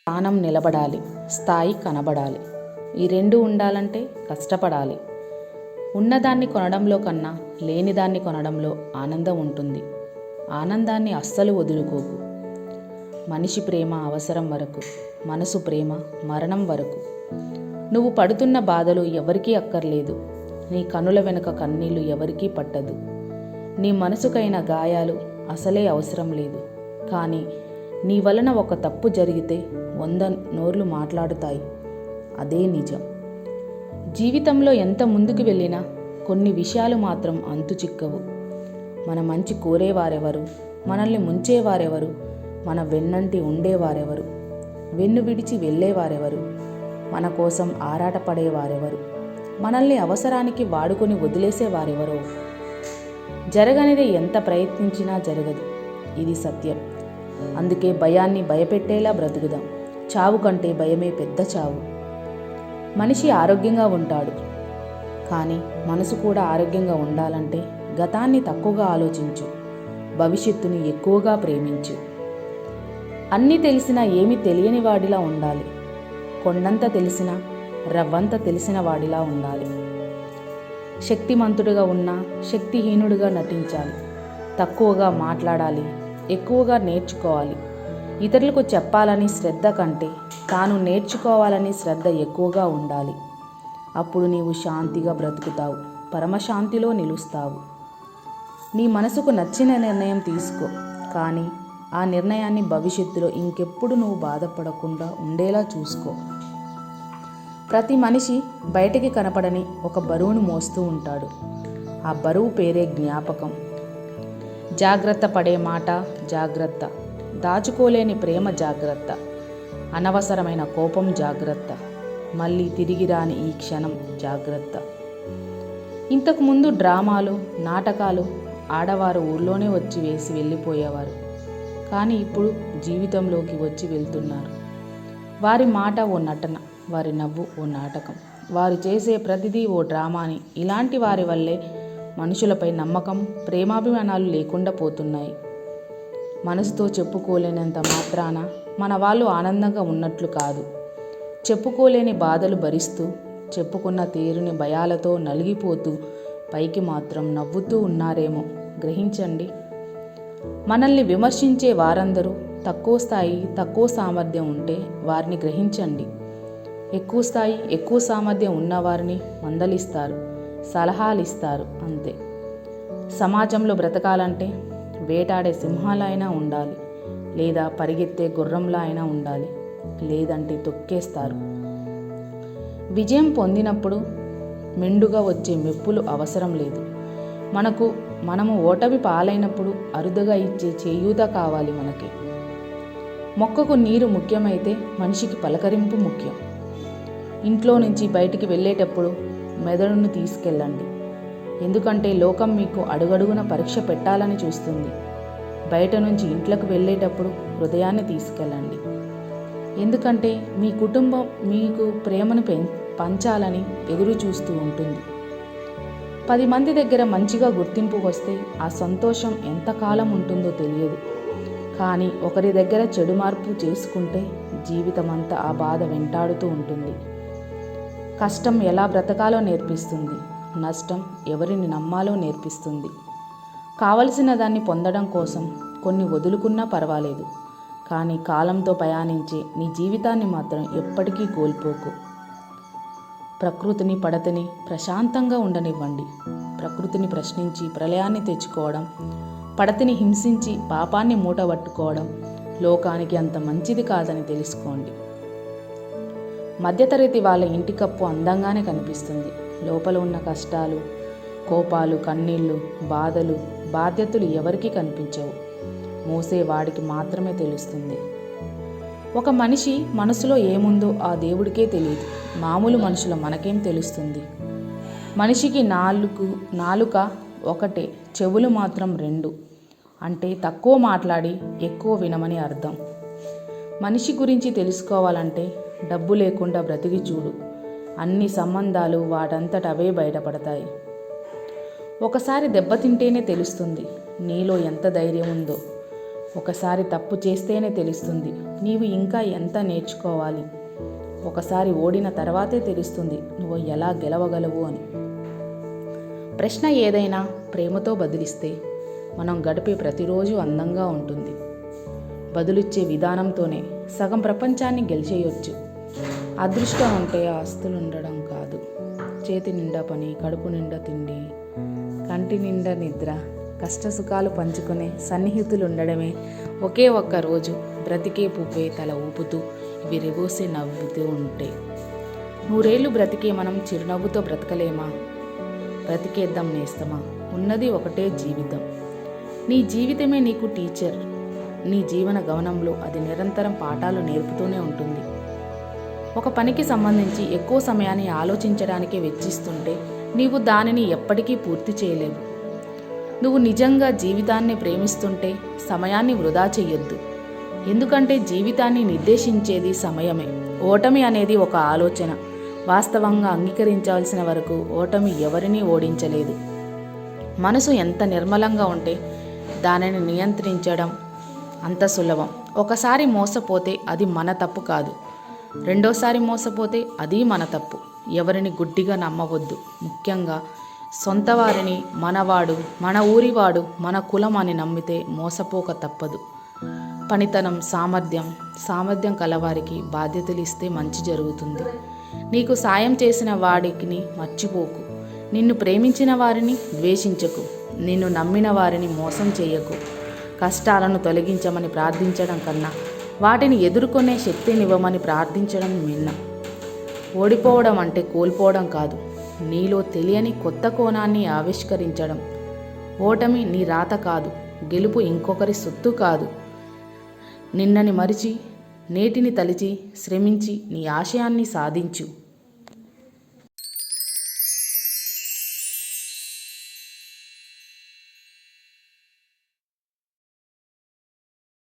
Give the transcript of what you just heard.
స్థానం నిలబడాలి. స్థాయి కనబడాలి. ఈ రెండు ఉండాలంటే కష్టపడాలి. ఉన్నదాన్ని కొనడంలో కన్నా లేనిదాన్ని కొనడంలో ఆనందం ఉంటుంది. ఆనందాన్ని అస్సలు వదులుకోకు. మనిషి ప్రేమ అవసరం వరకు మనసు ప్రేమ మరణం వరకు. నువ్వు పడుతున్న బాధలు ఎవరికీ అక్కర్లేదు. నీ కనుల వెనుక కన్నీళ్ళు ఎవరికీ పట్టదు. నీ మనసుకైన గాయాలు అసలే అవసరం లేదు. కానీ నీ వలన ఒక తప్పు జరిగితే వంద నోర్లు మాట్లాడుతాయి. అదే నిజం. జీవితంలో ఎంత ముందుకు వెళ్ళినా కొన్ని విషయాలు మాత్రం అంతు చిక్కవు. మన మంచి కోరేవారెవరు మనల్ని ముంచేవారెవరు మన వెన్నంటి ఉండేవారెవరు వెన్ను విడిచి వెళ్ళేవారెవరు మన కోసం ఆరాటపడేవారెవరు మనల్ని అవసరానికి వాడుకొని వదిలేసేవారెవరో. జరగనిది ఎంత ప్రయత్నించినా జరగదు. ఇది సత్యం. అందుకే భయాన్ని భయపెట్టేలా బ్రతుకుదాం. చావు కంటే భయమే పెద్ద చావు. మనిషి ఆరోగ్యంగా ఉంటాడు. కానీ మనసు కూడా ఆరోగ్యంగా ఉండాలంటే గతాన్ని తక్కువగా ఆలోచించు. భవిష్యత్తుని ఎక్కువగా ప్రేమించు. అన్నీ తెలిసినా ఏమీ తెలియని వాడిలా ఉండాలి. కొండంత తెలిసినా రవ్వంత తెలిసిన వాడిలా ఉండాలి. శక్తిమంతుడిగా ఉన్నా శక్తిహీనుడిగా నటించాలి. తక్కువగా మాట్లాడాలి ఎక్కువగా నేర్చుకోవాలి. ఇతరులకు చెప్పాలని శ్రద్ధ కంటే తాను నేర్చుకోవాలని శ్రద్ధ ఎక్కువగా ఉండాలి. అప్పుడు నీవు శాంతిగా బ్రతుకుతావు పరమశాంతిలో నిలుస్తావు. నీ మనసుకు నచ్చిన నిర్ణయం తీసుకో కానీ ఆ నిర్ణయాన్ని భవిష్యత్తులో ఇంకెప్పుడు నువ్వు బాధపడకుండా ఉండేలా చూసుకో. ప్రతి మనిషి బయటికి కనపడని ఒక బరువును మోస్తూ ఉంటాడు. ఆ బరువు పేరే జ్ఞాపకం. జాగ్రత్త పడే మాట జాగ్రత్త. దాచుకోలేని ప్రేమ జాగ్రత్త. అనవసరమైన కోపం జాగ్రత్త. మళ్ళీ తిరిగి రాని ఈ క్షణం జాగ్రత్త. ఇంతకుముందు డ్రామాలు నాటకాలు ఆడవారు ఊర్లోనే వచ్చి వేసి వెళ్ళిపోయేవారు. కానీ ఇప్పుడు జీవితంలోకి వచ్చి వెళ్తున్నారు. వారి మాట ఓ నటన వారి నవ్వు ఓ నాటకం. వారు చేసే ప్రతిదీ ఓ డ్రామాని. ఇలాంటి వారి వల్లే మనుషులపై నమ్మకం ప్రేమాభిమానాలు లేకుండా పోతున్నాయి. మనసుతో చెప్పుకోలేనంత మాత్రాన మన వాళ్ళు ఆనందంగా ఉన్నట్లు కాదు. చెప్పుకోలేని బాధలు భరిస్తూ చెప్పుకున్న తీరుని భయాలతో నలిగిపోతూ పైకి మాత్రం నవ్వుతూ ఉన్నారేమో. గ్రహించండి. మనల్ని విమర్శించే వారందరూ తక్కువ స్థాయి తక్కువ సామర్థ్యం ఉంటే వారిని గ్రహించండి. ఎక్కువ స్థాయి ఎక్కువ సామర్థ్యం ఉన్నవారిని మందలిస్తారు. సలహాలు ఇస్తారు అంతే. సమాజంలో బ్రతకాలంటే వేటాడే సింహాల అయినా ఉండాలి లేదా పరిగెత్తే గుర్రంలా అయినా ఉండాలి లేదంటే తొక్కేస్తారు. విజయం పొందినప్పుడు మెండుగా వచ్చే మెప్పులు అవసరం లేదు. మనకు మనము ఓటమి పాలైనప్పుడు అరుదుగా ఇచ్చే చేయూత కావాలి మనకి. మొక్కకు నీరు ముఖ్యమైతే మనిషికి పలకరింపు ముఖ్యం. ఇంట్లో నుంచి బయటికి వెళ్ళేటప్పుడు మెదడును తీసుకెళ్ళండి. ఎందుకంటే లోకం మీకు అడుగడుగున పరీక్ష పెట్టాలని చూస్తుంది. బయట నుంచి ఇంట్లోకి వెళ్ళేటప్పుడు హృదయాన్ని తీసుకెళ్ళండి. ఎందుకంటే మీ కుటుంబం మీకు ప్రేమను పెం పంచాలని ఎదురు చూస్తూ ఉంటుంది. పది మంది దగ్గర మంచిగా గుర్తింపు వస్తే ఆ సంతోషం ఎంతకాలం ఉంటుందో తెలియదు. కానీ ఒకరి దగ్గర చెడు మార్పు చేసుకుంటే జీవితమంతా ఆ బాధ వెంటాడుతూ ఉంటుంది. కష్టం ఎలా బ్రతకాలో నేర్పిస్తుంది. నష్టం ఎవరిని నమ్మాలో నేర్పిస్తుంది. కావలసిన దాన్ని పొందడం కోసం కొన్ని వదులుకున్నా పర్వాలేదు. కానీ కాలంతో ప్రయాణించే నీ జీవితాన్ని మాత్రం ఎప్పటికీ కోల్పోకు. ప్రకృతిని పడతని ప్రశాంతంగా ఉండనివ్వండి. ప్రకృతిని ప్రశ్నించి ప్రళయాన్ని తెచ్చుకోవడం పడతిని హింసించి పాపాన్ని మూటబట్టుకోవడం లోకానికి అంత మంచిది కాదని తెలుసుకోండి. మధ్యతరగతి వాళ్ళ ఇంటి కప్పు అందంగానే కనిపిస్తుంది. లోపల ఉన్న కష్టాలు కోపాలు కన్నీళ్ళు బాధలు బాధ్యతలు ఎవరికీ కనిపించవు. మోసేవాడికి మాత్రమే తెలుస్తుంది. ఒక మనిషి మనసులో ఏముందో ఆ దేవుడికే తెలియదు. మామూలు మనుషుల మనకేం తెలుస్తుంది? మనిషికి నాలుగు నాలుక ఒకటే చెవులు మాత్రం రెండు. అంటే తక్కువ మాట్లాడి ఎక్కువ వినమని అర్థం. మనిషి గురించి తెలుసుకోవాలంటే డబ్బు లేకుండా బ్రతికి చూడు. అన్ని సంబంధాలు వాటంతట అవే బయటపడతాయి. ఒకసారి దెబ్బతింటేనే తెలుస్తుంది నీలో ఎంత ధైర్యం ఉందో. ఒకసారి తప్పు చేస్తేనే తెలుస్తుంది నీవు ఇంకా ఎంత నేర్చుకోవాలి. ఒకసారి ఓడిన తర్వాతే తెలుస్తుంది నువ్వు ఎలా గెలవగలవు అని. ప్రశ్న ఏదైనా ప్రేమతో బదిలిస్తే మనం గడిపే ప్రతిరోజు అందంగా ఉంటుంది. బదులిచ్చే విధానంతోనే సగం ప్రపంచాన్ని గెలిచేయొచ్చు. అదృష్టం అంటే ఆస్తులు ఉండడం కాదు. చేతి నిండా పని కడుపు నిండా తిండి కంటి నిండా నిద్ర కష్టసుఖాలు పంచుకునే సన్నిహితులు ఉండడమే ఒకే ఒక్క రోజు బ్రతికే పువ్వే తల ఊపుతూ విరిగోసి నవ్వుతూ ఉంటే. నూరేళ్ళు బ్రతికే మనం చిరునవ్వుతో బ్రతకలేమా? బ్రతికేద్దాం నేస్తమా? ఉన్నది ఒకటే జీవితం. నీ జీవితమే నీకు టీచర్. నీ జీవన గమనంలో అది నిరంతరం పాఠాలు నేర్పుతూనే ఉంటుంది. ఒక పనికి సంబంధించి ఎక్కువ సమయాన్ని ఆలోచించడానికి వెచ్చిస్తుంటే నీవు దానిని ఎప్పటికీ పూర్తి చేయలేవు. నువ్వు నిజంగా జీవితాన్ని ప్రేమిస్తుంటే సమయాన్ని వృధా చెయ్యొద్దు. ఎందుకంటే జీవితాన్ని నిర్దేశించేది సమయమే. ఓటమి అనేది ఒక ఆలోచన. వాస్తవంగా అంగీకరించాల్సిన వరకు ఓటమి ఎవరినీ ఓడించలేదు. మనసు ఎంత నిర్మలంగా ఉంటే దానిని నియంత్రించడం అంత సులభం. ఒకసారి మోసపోతే అది మన తప్పు కాదు. రెండోసారి మోసపోతే అది మన తప్పు. ఎవరిని గుడ్డిగా నమ్మవద్దు. ముఖ్యంగా సొంత వారిని మనవాడు మన ఊరివాడు మన కులం అని నమ్మితే మోసపోక తప్పదు. పనితనం సామర్థ్యం సామర్థ్యం కలవారికి బాధ్యతలు ఇస్తే మంచి జరుగుతుంది. నీకు సాయం చేసిన వాడికి మర్చిపోకు. నిన్ను ప్రేమించిన వారిని ద్వేషించకు. నిన్ను నమ్మిన వారిని మోసం చేయకు. కష్టాలను తొలగించమని ప్రార్థించడం కన్నా వాటిని ఎదుర్కొనే శక్తినివ్వమని ప్రార్థించడం మిన్న ఓడిపోవడం అంటే కోల్పోవడం కాదు. నీలో తెలియని కొత్త కోణాన్ని ఆవిష్కరించడం. ఓటమి నీ రాత కాదు. గెలుపు ఇంకొకరి సొత్తు కాదు. నిన్నని మరిచి నేటిని తలిచి శ్రమించి నీ ఆశయాన్ని సాధించు.